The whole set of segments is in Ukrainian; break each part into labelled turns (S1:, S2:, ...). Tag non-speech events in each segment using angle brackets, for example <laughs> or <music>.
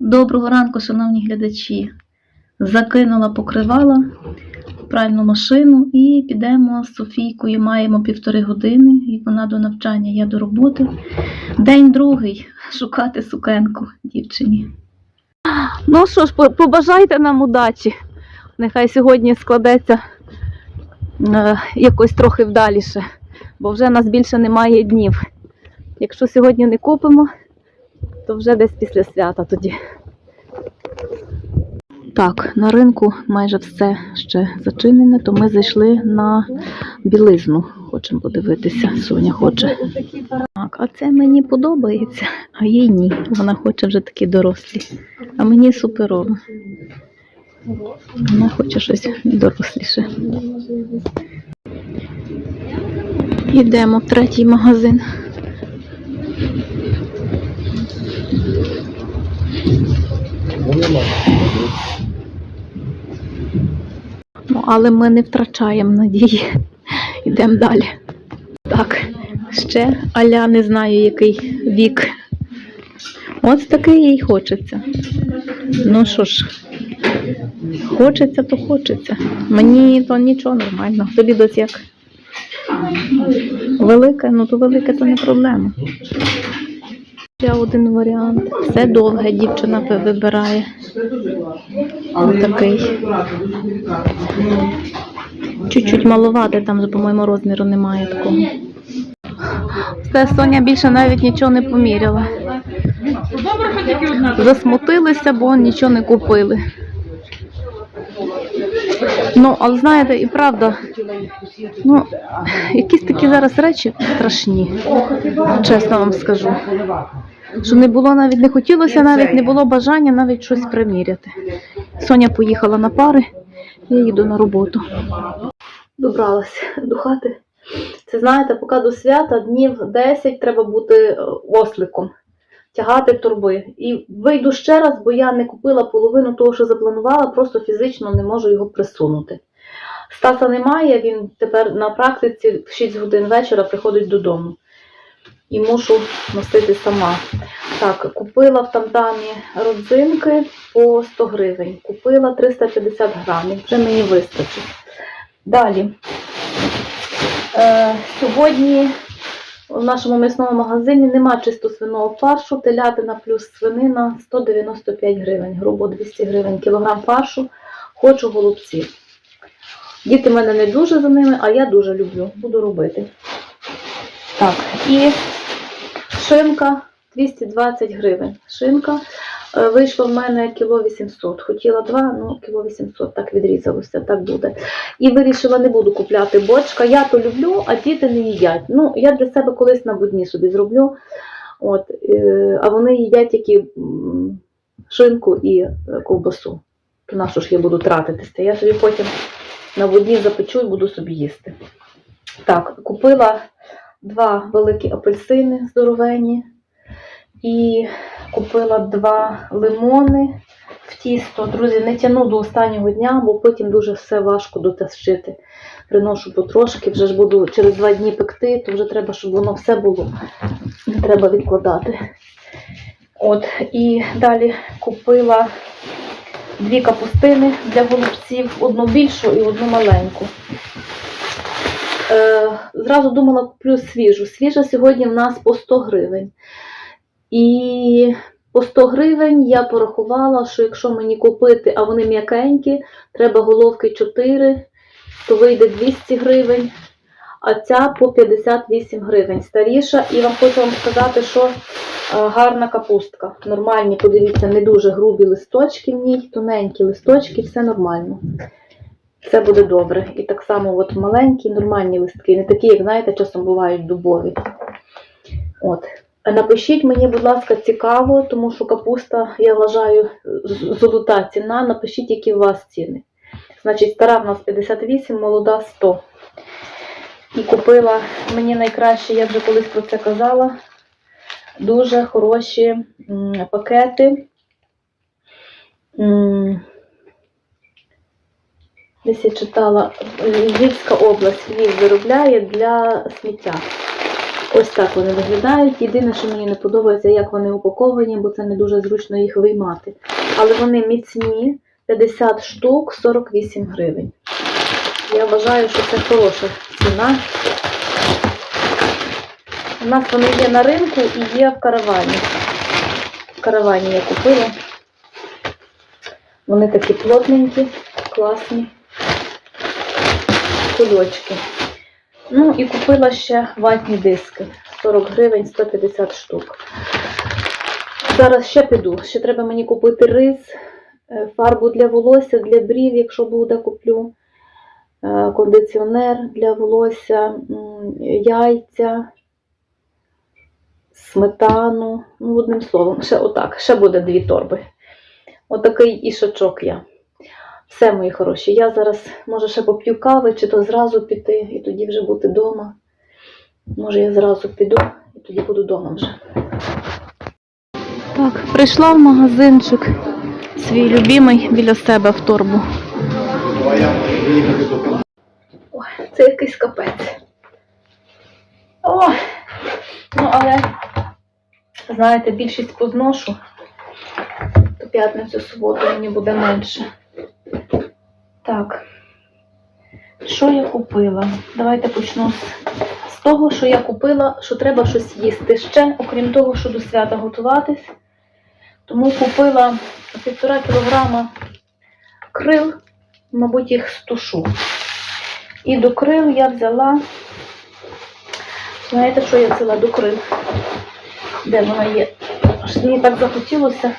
S1: Доброго ранку, шановні глядачі. Закинула покривала пральну машину і підемо з Софійкою. Маємо півтори години, і вона до навчання, я до роботи. День другий шукати сукенку дівчині. Ну що ж, побажайте нам удачі. Нехай сьогодні складеться е, якось трохи вдаліше, бо вже нас більше немає днів. Якщо сьогодні не купимо, то вже десь після свята тоді. Так, на ринку майже все ще зачинене, то ми зайшли на білизну. Хочемо подивитися. Соня хоче. Так, а це мені подобається, а їй ні. Вона хоче вже такі дорослі. А мені суперово. Вона хоче щось доросліше. Йдемо в третій магазин. Ну, але ми не втрачаємо надії. Йдемо далі. Так, ще Аля не знаю, який вік. Ось такий їй хочеться. Ну що ж, хочеться, то хочеться. Мені то нічого нормально. Тобі дось як? Велике, ну то велике то не проблема. Ще один варіант. Все довге дівчина вибирає. Отакий. Чуть-чуть малувати, там, по-моєму, розміру немає такого. Все, Соня більше навіть нічого не поміряла. Засмутилися, бо нічого не купили. Ну, але знаєте, і правда, ну, якісь такі зараз речі страшні, чесно вам скажу. Що не було навіть, не хотілося, навіть не було бажання навіть щось приміряти. Соня поїхала на пари, я їду на роботу. Добралась до хати. Це знаєте, поки до свята днів 10 треба бути е, осликом, тягати торби. І вийду ще раз, бо я не купила половину того, що запланувала, просто фізично не можу його присунути. Стаса немає, він тепер на практиці в 6 годин вечора приходить додому. І мушу носити сама. Так, купила в тамтамі родзинки по 100 гривень. Купила 350 грамів. Вже мені вистачить. Далі. Е, сьогодні в нашому м'ясному магазині нема чисто свиного фаршу, телятина плюс свинина 195 гривень, грубо 200 гривень кілограм фаршу. Хочу голубців. Діти мене не дуже за ними, а я дуже люблю. Буду робити. Так, і шинка 220 гривень. Шинка е, вийшла в мене кіло 800. Хотіла 2, ну кіло 800, так відрізалося, так буде. І вирішила, не буду купляти бочка. Я то люблю, а діти не їдять. Ну, я для себе колись на будні собі зроблю. От, е, а вони їдять тільки шинку і е, ковбасу. То на що ж я буду тратитися? Я собі потім на будні запечу і буду собі їсти. Так, купила два великі апельсини здоровенні. І купила два лимони в тісто. Друзі, не тяну до останнього дня, бо потім дуже все важко дотащити. Приношу потрошки, вже ж буду через два дні пекти, то вже треба, щоб воно все було. Не треба відкладати. От, і далі купила дві капустини для голубців, одну більшу і одну маленьку. Е, зразу думала, куплю свіжу. Свіжа сьогодні в нас по 100 гривень. І по 100 гривень я порахувала, що якщо мені купити, а вони м'якенькі, треба головки 4, то вийде 200 гривень, а ця по 58 гривень. Старіша. І вам хочу вам сказати, що е, гарна капустка. Нормальні, подивіться, не дуже грубі листочки в ній, тоненькі листочки, все нормально. Все буде добре. І так само от маленькі, нормальні листки, не такі, як знаєте, часом бувають дубові. От. Напишіть мені, будь ласка, цікаво, тому що капуста, я вважаю, золота ціна. Напишіть, які у вас ціни. Значить, стара в нас 58, молода 100. І купила мені найкраще, я вже колись про це казала, дуже хороші пакети. Десь я читала, Львівська область Львів виробляє для сміття. Ось так вони виглядають. Єдине, що мені не подобається, як вони упаковані, бо це не дуже зручно їх виймати. Але вони міцні, 50 штук, 48 гривень. Я вважаю, що це хороша ціна. У нас вони є на ринку і є в каравані. В каравані я купила. Вони такі плотненькі, класні. Кульочки. Ну і купила ще ватні диски. 40 гривень, 150 штук. Зараз ще піду. Ще треба мені купити рис, е, фарбу для волосся, для брів, якщо буде, куплю. е, Кондиціонер для волосся, яйця, сметану. Ну, одним словом, ще отак. Ще буде дві торби. Отакий ішачок я. Все, мої хороші. Я зараз, може, ще поп'ю кави, чи то зразу піти, і тоді вже бути вдома. Може, я зразу піду і тоді буду вдома вже. Так, прийшла в магазинчик свій любимий біля себе в торбу. Ой, це якийсь капець. О, ну але, знаєте, більшість позношу, то п'ятницю суботу мені буде менше. Так. Що я купила? Давайте почну з, того, що я купила, що треба щось їсти ще, окрім того, що до свята готуватись. Тому купила півтора кілограма крил, мабуть, їх стушу. І до крил я взяла. Знаєте, що я взяла до крил? Де вона є? Мені так захотілося.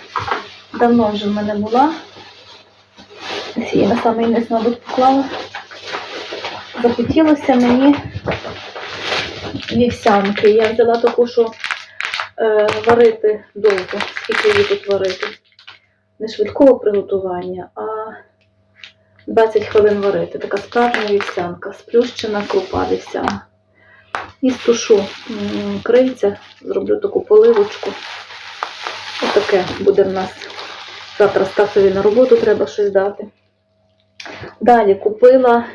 S1: Давно вже в мене була. Її на самий низ, мабуть, поклала. Захотілося мені вівсянки. Я взяла таку, що е, варити довго, скільки її тут варити. Не швидкого приготування, а 20 хвилин варити. Така справжня вівсянка, сплющена крупа вівсяна. І стушу крильця, зроблю таку поливочку. Отаке буде в нас. Завтра Стасові на роботу треба щось дати. Далі купила,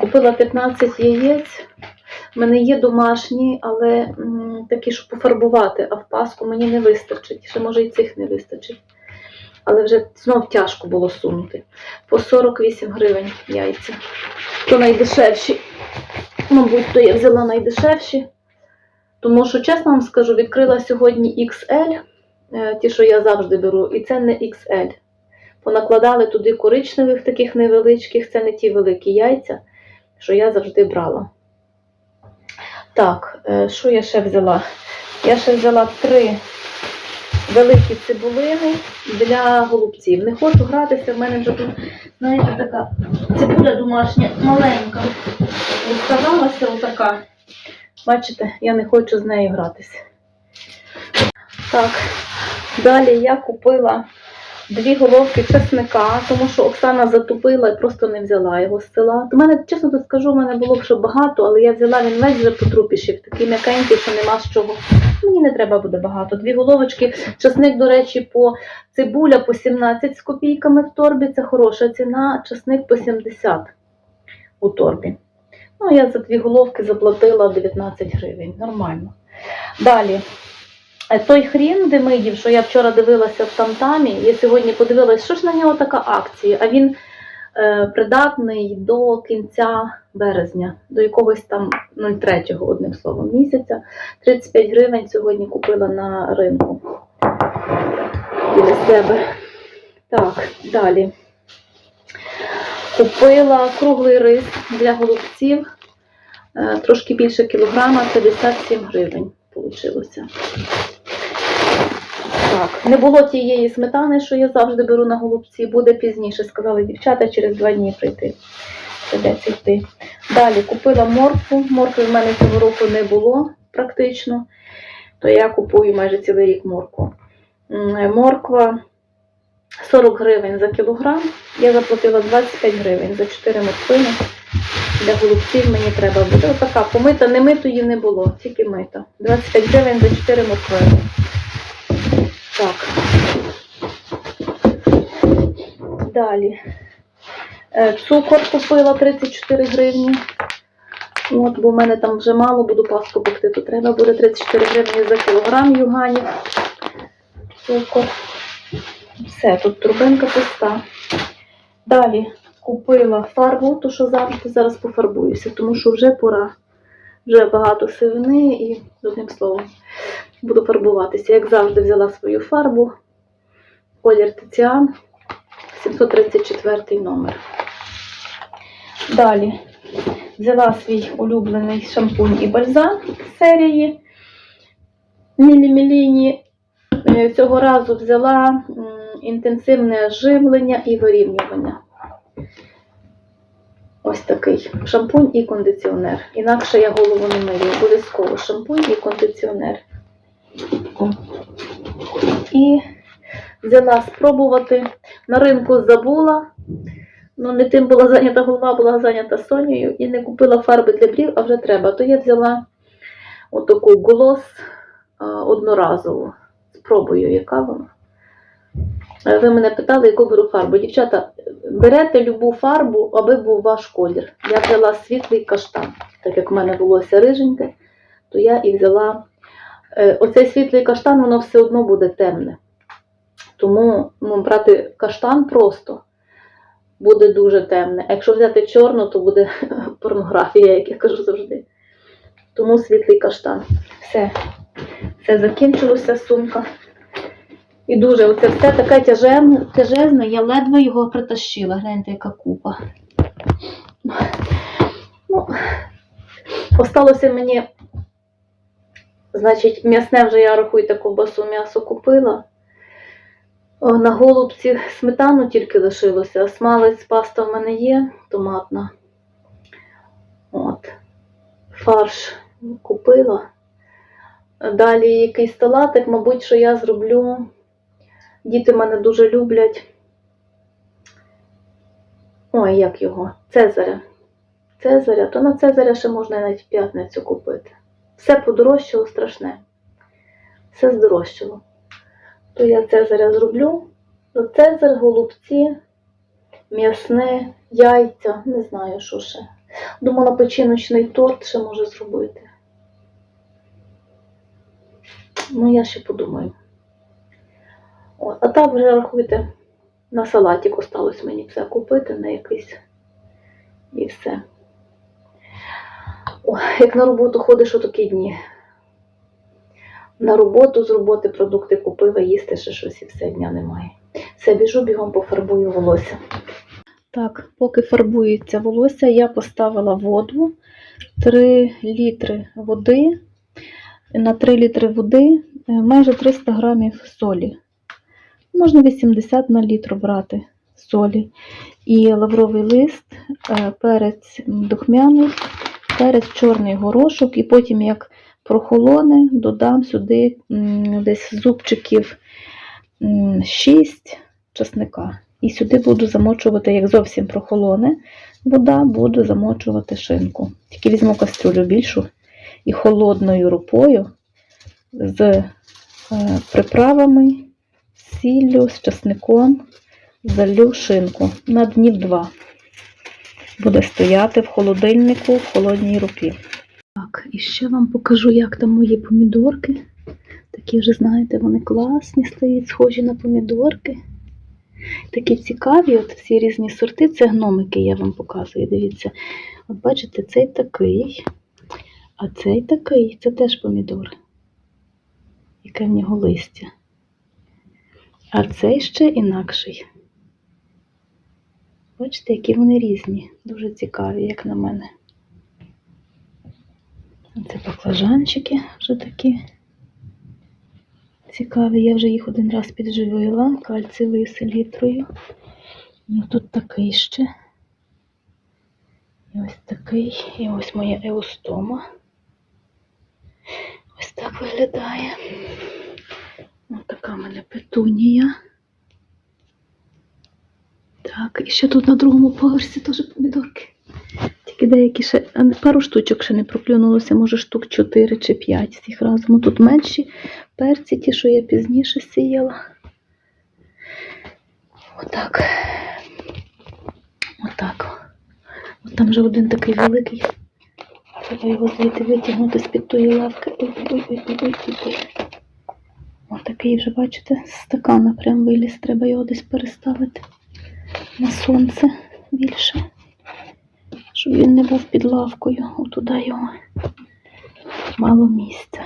S1: купила 15 яєць. У мене є домашні, але такі, щоб пофарбувати, а в паску мені не вистачить. Ще може і цих не вистачить. Але вже знов тяжко було сунути. По 48 гривень яйця. То найдешевші. Мабуть, то я взяла найдешевші. Тому що, чесно вам скажу, відкрила сьогодні XL, е, ті, що я завжди беру, і це не XL. Понакладали туди коричневих таких невеличких, це не ті великі яйця, що я завжди брала. Так, е, що я ще взяла? Я ще взяла три великі цибулини для голубців. Не хочу гратися, в мене вже тут, знаєте, така цибуля домашня, маленька. Розказалася отака. Бачите, я не хочу з нею гратися. Так, далі я купила дві головки чесника, тому що Оксана затупила і просто не взяла його з села. У мене, чесно то скажу, в мене було б ще багато, але я взяла він весь вже потрупішив, такий м'якенький, що нема з чого. Мені не треба буде багато. Дві головочки. Часник, до речі, по цибуля по 17 з копійками в торбі. Це хороша ціна. Часник по 70 у торбі. Ну, я за дві головки заплатила 19 гривень. Нормально. Далі. Е, Той хрін Демидів, що я вчора дивилася в Тамтамі, я сьогодні подивилася, що ж на нього така акція, а він е, придатний до кінця березня, до якогось там 03, одним словом, місяця. 35 гривень сьогодні купила на ринку біля себе. Так, далі. Купила круглий рис для голубців. Е, Трошки більше кілограма, 57 гривень получилося. Так, не було тієї сметани, що я завжди беру на голубці, буде пізніше, сказали дівчата, через два дні прийти. Придеться йти. Далі купила моркву. Моркви в мене цього року не було практично, то я купую майже цілий рік моркву. Морква 40 гривень за кілограм. Я заплатила 25 гривень за 4 морквини. Для голубців мені треба буде. Отака помита, не митої не було, тільки мита. 25 гривень за 4 морквини. Так. Далі. Е, Цукор купила 34 гривні. От, бо в мене там вже мало, буду паску пекти, то треба буде 34 гривні за кілограм юганів. Цукор. Все, тут турбинка пуста. Далі купила фарбу, то що завжди зараз пофарбуюся, тому що вже пора. Вже багато сивини і, одним словом, буду фарбуватися. Як завжди, взяла свою фарбу. Колір Тиціан, 734 номер. Далі взяла свій улюблений шампунь і бальзам з серії Мілі-Міліні. Е, Цього разу взяла інтенсивне живлення і вирівнювання. Ось такий шампунь і кондиціонер. Інакше я голову не мию. Обов'язково шампунь і кондиціонер. І взяла спробувати. На ринку забула. Ну, не тим була зайнята голова, була зайнята Сонею і не купила фарби для брів, а вже треба. То я взяла отаку голос одноразову. Спробую, яка вона. Ви мене питали, яку беру фарбу. Дівчата, берете любу фарбу, аби був ваш колір. Я взяла світлий каштан, так як в мене волосся риженьке, то я і взяла е, оцей світлий каштан, воно все одно буде темне. Тому ну, брати каштан просто буде дуже темне. А якщо взяти чорну, то буде <laughs> порнографія, як я кажу завжди. Тому світлий каштан. Все. Все закінчилося сумка. І дуже оце все таке тяжезне, я ледве його притащила. Гляньте, яка купа. Ну, осталося мені, значить, м'ясне вже я рахуйте, ковбасу м'ясо купила. На голубці сметану тільки лишилося, а смалець паста в мене є, томатна. От. Фарш купила. Далі якийсь салатик, мабуть, що я зроблю. Діти мене дуже люблять. Ой, як його? Цезаря. Цезаря, то на Цезаря ще можна навіть в п'ятницю купити. Все подорожчало страшне. Все здорожчало. То я Цезаря зроблю. То Цезар, голубці, м'ясне, яйця, не знаю, що ще. Думала, печіночний торт ще може зробити. Ну, я ще подумаю. От, а так вже рахуйте, на салатик осталось мені все купити, на якийсь і все. О, як на роботу ходиш у такі дні. На роботу з роботи продукти купила, їсти ще щось і все дня немає. Все, біжу бігом пофарбую волосся. Так, поки фарбується волосся, я поставила воду 3 літри води. На 3 літри води е, майже 300 грамів солі. Можна 80 на літр брати солі. І лавровий лист, е, перець духмяний, перець чорний горошок, і потім, як прохолоне, додам сюди десь зубчиків 6 часника. І сюди буду замочувати, як зовсім прохолоне вода, буду замочувати шинку. Тільки візьму кастрюлю більшу і холодною рукою з е, приправами, сіллю, з часником залю шинку на днів два. Буде стояти в холодильнику в холодній рупі. Так, і ще вам покажу, як там мої помідорки. Такі вже, знаєте, вони класні стоять, схожі на помідорки. Такі цікаві, от всі різні сорти. Це гномики, я вам показую. Дивіться. От бачите, цей такий, а цей такий, це теж помідор. Яке в нього листя. А цей ще інакший. Бачите, які вони різні, дуже цікаві, як на мене. Це баклажанчики вже такі цікаві. Я вже їх один раз підживила кальцієвою селітрою. І тут такий ще. І ось такий. І ось моя еустома. Ось так виглядає. Ось така в мене петунія. Так, і ще тут на другому поверсі теж помідорки. Тільки деякі ще, пару штучок ще не проклюнулося, може штук 4 чи 5 всіх разом. Тут менші перці, ті, що я пізніше сіяла. Отак. Отак. От там вже один такий великий. Треба його звідти витягнути з-під тої лавки. Ой, ой, ой, ой, ой, ой, такий вже, бачите, з стакана прям виліз. Треба його десь переставити на сонце більше. Щоб він не був під лавкою. Отуди його. Мало місця.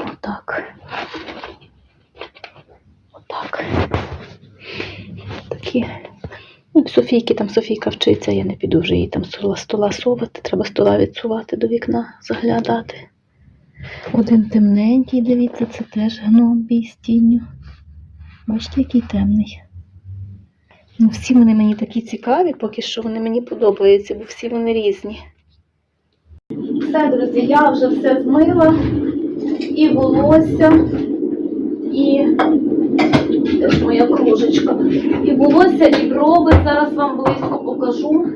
S1: Отак. Отак. Такі. Ну, Софійки там Софійка вчиться, я не піду вже їй там стола совати, треба стола відсувати до вікна, заглядати. Один темненький, дивіться, це теж гном бій з тінню. Бачите, який темний. Ну, всі вони мені такі цікаві, поки що вони мені подобаються, бо всі вони різні. Все, друзі, я вже все змила. І волосся, і теж моя кружечка. І волосся, і брови. Зараз вам близько покажу,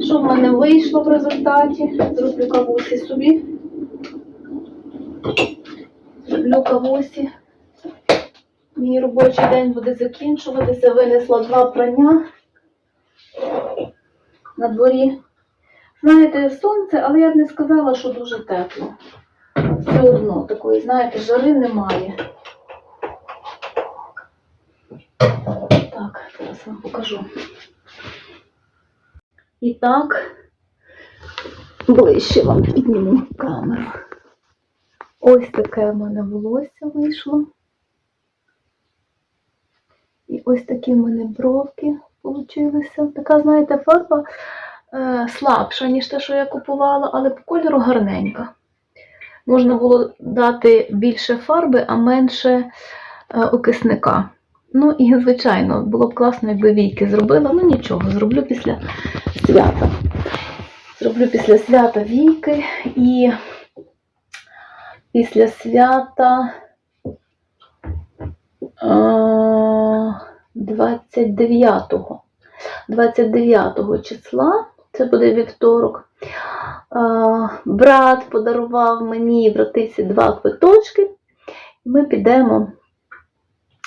S1: що в мене вийшло в результаті. Зроблю кавусі собі. Зроблю кавусі. Мій робочий день буде закінчуватися. Винесла два прання на дворі. Знаєте, сонце, але я б не сказала, що дуже тепло. Все одно такої, знаєте, жари немає. Так, зараз вам покажу. І так, ближче вам підніму камеру. Ось таке в мене волосся вийшло. І ось такі в мене бровки получилися. Така, знаєте, фарба е, слабша, ніж те, що я купувала, але по кольору гарненька. Можна було дати більше фарби, а менше е, окисника. Ну і, звичайно, було б класно, якби війки зробила. Ну нічого, зроблю після свята. Зроблю після свята війки і після свята е, 29-го. 29 числа, це буде вівторок. Брат подарував мені братиці два квиточки. Ми підемо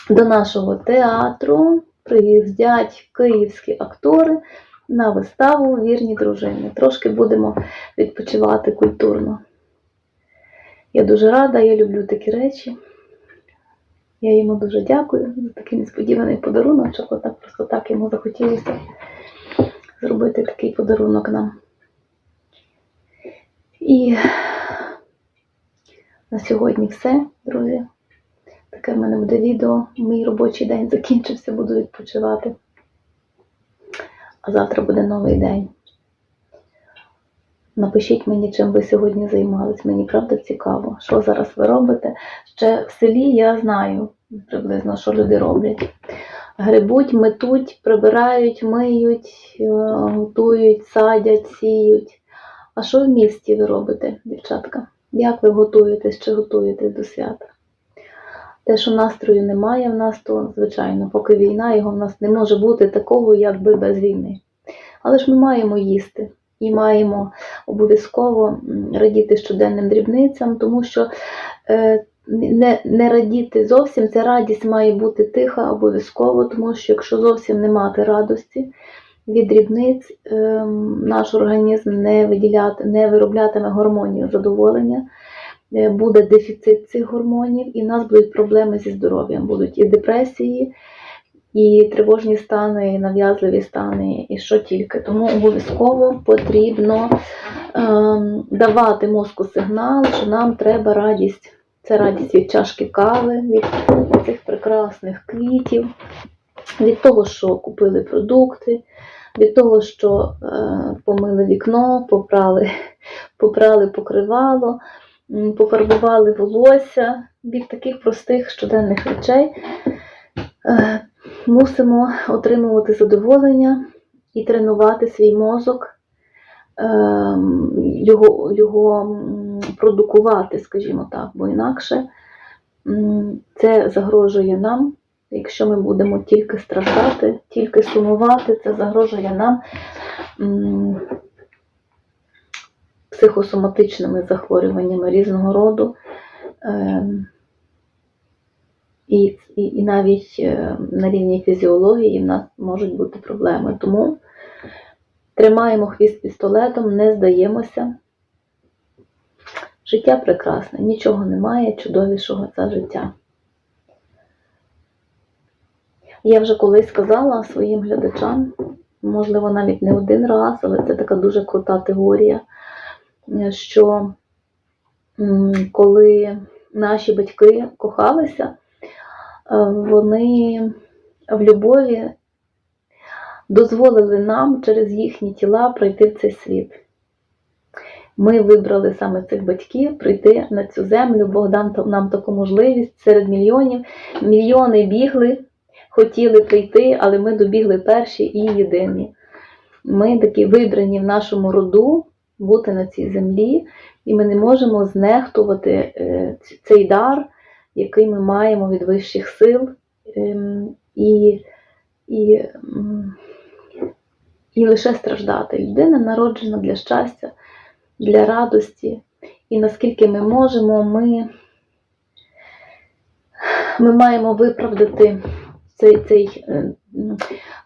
S1: до нашого театру. Приїздять київські актори на виставу Вірні дружини. Трошки будемо відпочивати культурно. Я дуже рада, я люблю такі речі. Я йому дуже дякую за такий несподіваний подарунок, що так просто так йому захотілося зробити такий подарунок нам. І на сьогодні все, друзі. Таке в мене буде відео. Мій робочий день закінчився, буду відпочивати. А завтра буде новий день. Напишіть мені, чим ви сьогодні займались. Мені правда цікаво, що зараз ви робите. Ще в селі я знаю приблизно, що люди роблять. Грибуть, метуть, прибирають, миють, е, готують, садять, сіють. А що в місті ви робите, дівчатка? Як ви готуєтесь чи готуєтесь до свята? Те, що настрою немає в нас, то звичайно, поки війна, його в нас не може бути такого, якби без війни. Але ж ми маємо їсти і маємо обов'язково радіти щоденним дрібницям, тому що е, не, не радіти зовсім, ця радість має бути тиха обов'язково, тому що якщо зовсім не мати радості від дрібниць, е, наш організм не, виділяти, не вироблятиме гормонів задоволення е, буде дефіцит цих гормонів, і в нас будуть проблеми зі здоров'ям. Будуть і депресії, і тривожні стани, і нав'язливі стани, і що тільки. Тому обов'язково потрібно ем, давати мозку сигнал, що нам треба радість. Це радість від чашки кави, від цих прекрасних квітів, від того, що купили продукти, від того, що е, помили вікно, попрали, <laughs> попрали покривало, пофарбували волосся, від таких простих щоденних речей. Мусимо отримувати задоволення і тренувати свій мозок, ем, його, його продукувати, скажімо так, бо інакше це загрожує нам. Якщо ми будемо тільки страждати, тільки сумувати, це загрожує нам психосоматичними захворюваннями різного роду. І, і, і навіть е, на рівні фізіології в нас можуть бути проблеми. Тому Тримаємо хвіст пістолетом, не здаємося. Життя прекрасне, нічого немає чудовішого за життя. Я вже колись сказала своїм глядачам, можливо, навіть не один раз, але це така дуже крута теорія, що коли наші батьки кохалися, вони в любові дозволили нам через їхні тіла пройти в цей світ. Ми вибрали саме цих батьків прийти на цю землю. Бог дав нам таку можливість серед мільйонів. Мільйони бігли, хотіли прийти, але ми добігли перші і єдині. Ми такі вибрані в нашому роду бути на цій землі, і ми не можемо знехтувати е, цей дар, який ми маємо від вищих сил. Ем, І, і, і лише страждати. Людина народжена для щастя, для радості. І наскільки ми можемо, ми, ми маємо виправдати цей, цей, е,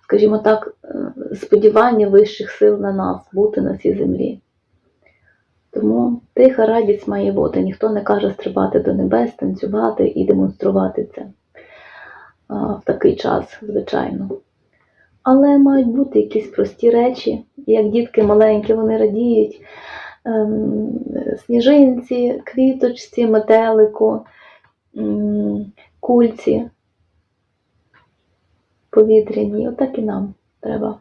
S1: скажімо так, е, сподівання вищих сил на нас бути на цій землі. Тому тиха радість має бути. Ніхто не каже стрибати до небес, танцювати і демонструвати це в такий час, звичайно. Але мають бути якісь прості речі, як дітки маленькі, вони радіють ем, сніжинці, квіточці, метелику, кульці повітряні. Отак і нам треба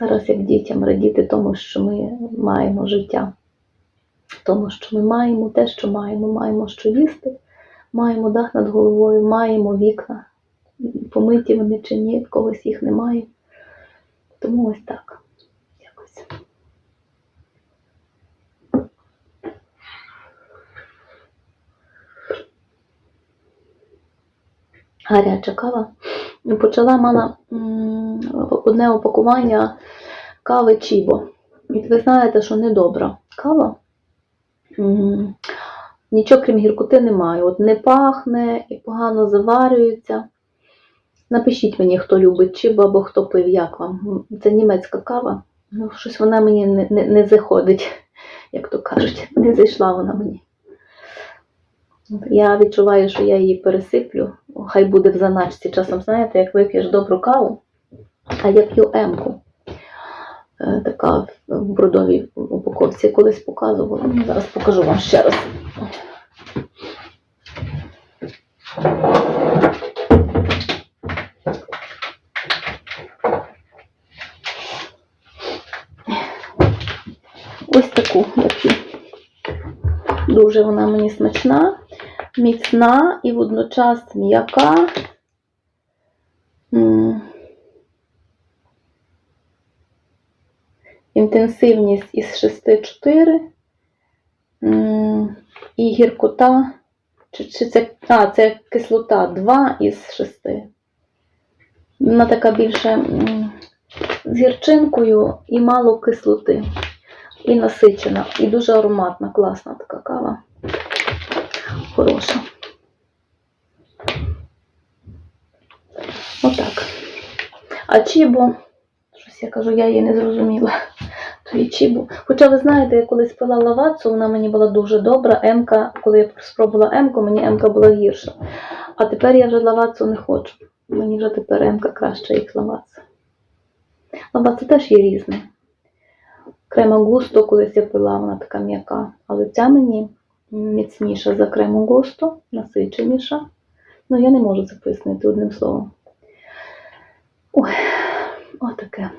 S1: зараз, як дітям, радіти тому, що ми маємо життя. Тому що ми маємо те, що маємо. Маємо що їсти, маємо дах над головою, маємо вікна. Помиті вони чи ні, в когось їх немає. Тому ось так. Гаряча кава. Почала мала одне опакування кави Чібо. І ви знаєте, що недобра кава. Нічого крім гіркоти немає. От не пахне і погано заварюється. Напишіть мені, хто любить чибо або хто пив, як вам. Це німецька кава. Ну, щось вона мені не, не, не заходить, <laughs> як то кажуть. Не зайшла вона мені. Я відчуваю, що я її пересиплю. Хай буде в заначці. Часом, знаєте, як вип'єш добру каву, а я п'ю емку. Е, Така в бродовій упаковці колись показувала. Зараз покажу вам ще раз. Ось таку я п'ю. Дуже вона мені смачна, міцна і водночас м'яка. Інтенсивність із 6,4. М. І гіркота. Чи, чи це, а, це кислота 2 із 6. Вона така більше з гірчинкою і мало кислоти. І насичена, і дуже ароматна, класна така кава. Хороша. Отак. А чібо, щось я кажу, я її не зрозуміла. То. Хоча ви знаєте, я колись пила лавацу, вона мені була дуже добра. Емка, коли я спробувала емку, мені емка була гірша. А тепер я вже лавацу не хочу. Мені вже тепер емка краща, як лаваца. Лаваца теж є різне. Крема густо, колись я пила, вона така м'яка. Але ця мені міцніша за крему густо, насиченіша. Ну, я не можу це пояснити одним словом. Ой, отаке.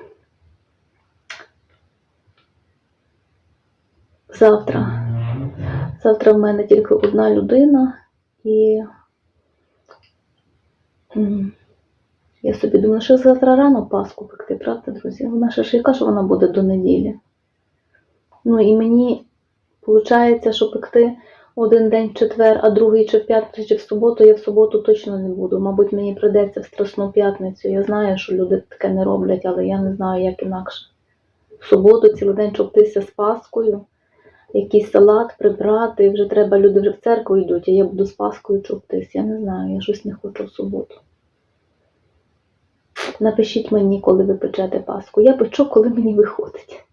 S1: Завтра. Завтра в мене тільки одна людина, і я собі думаю, що завтра рано Пасху пекти, правда, друзі? Вона ще ж яка, що вона буде до неділі. Ну і мені виходить, що пекти один день в четвер, а другий чи в п'ятницю, чи в суботу, я в суботу точно не буду. Мабуть, мені прийдеться в Страсну п'ятницю. Я знаю, що люди таке не роблять, але я не знаю, як інакше. В суботу цілий день чоптися з Паскою, якийсь салат прибрати, вже треба, люди вже в церкву йдуть, а я буду з Паскою чоптись. Я не знаю, я щось не хочу в суботу. Напишіть мені, коли ви печете паску. Я печу, коли мені виходить.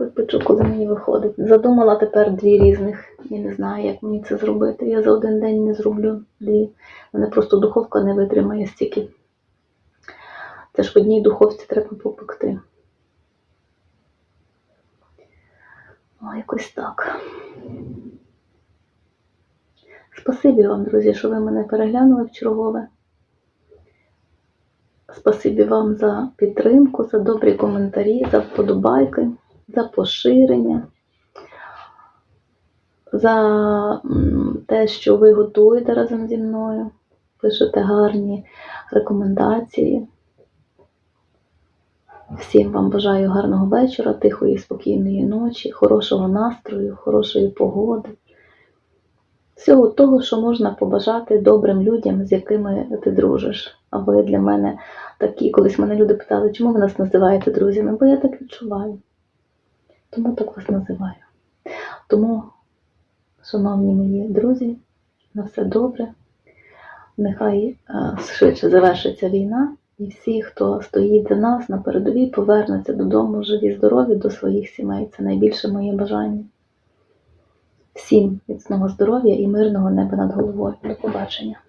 S1: Я печу, коли мені виходить. Задумала тепер дві різних. Я не знаю, як мені це зробити. Я за один день не зроблю дві. Мене просто духовка не витримає стільки. Це ж в одній духовці треба попекти. О, якось так. Спасибі вам, друзі, що ви мене переглянули в чергове. Спасибі вам за підтримку, за добрі коментарі, за вподобайки, за поширення, за те, що ви готуєте разом зі мною, пишете гарні рекомендації. Всім вам бажаю гарного вечора, тихої, спокійної ночі, хорошого настрою, хорошої погоди. Всього того, що можна побажати добрим людям, з якими ти дружиш. А ви для мене такі, колись мене люди питали, чому ви нас називаєте друзями? Бо я так відчуваю. Тому так вас називаю. Тому, шановні мої друзі, на все добре. Нехай е, швидше завершиться війна, і всі, хто стоїть за нас на передовій, повернуться додому живі, здорові до своїх сімей. Це найбільше моє бажання. Всім міцного здоров'я і мирного неба над головою. До побачення.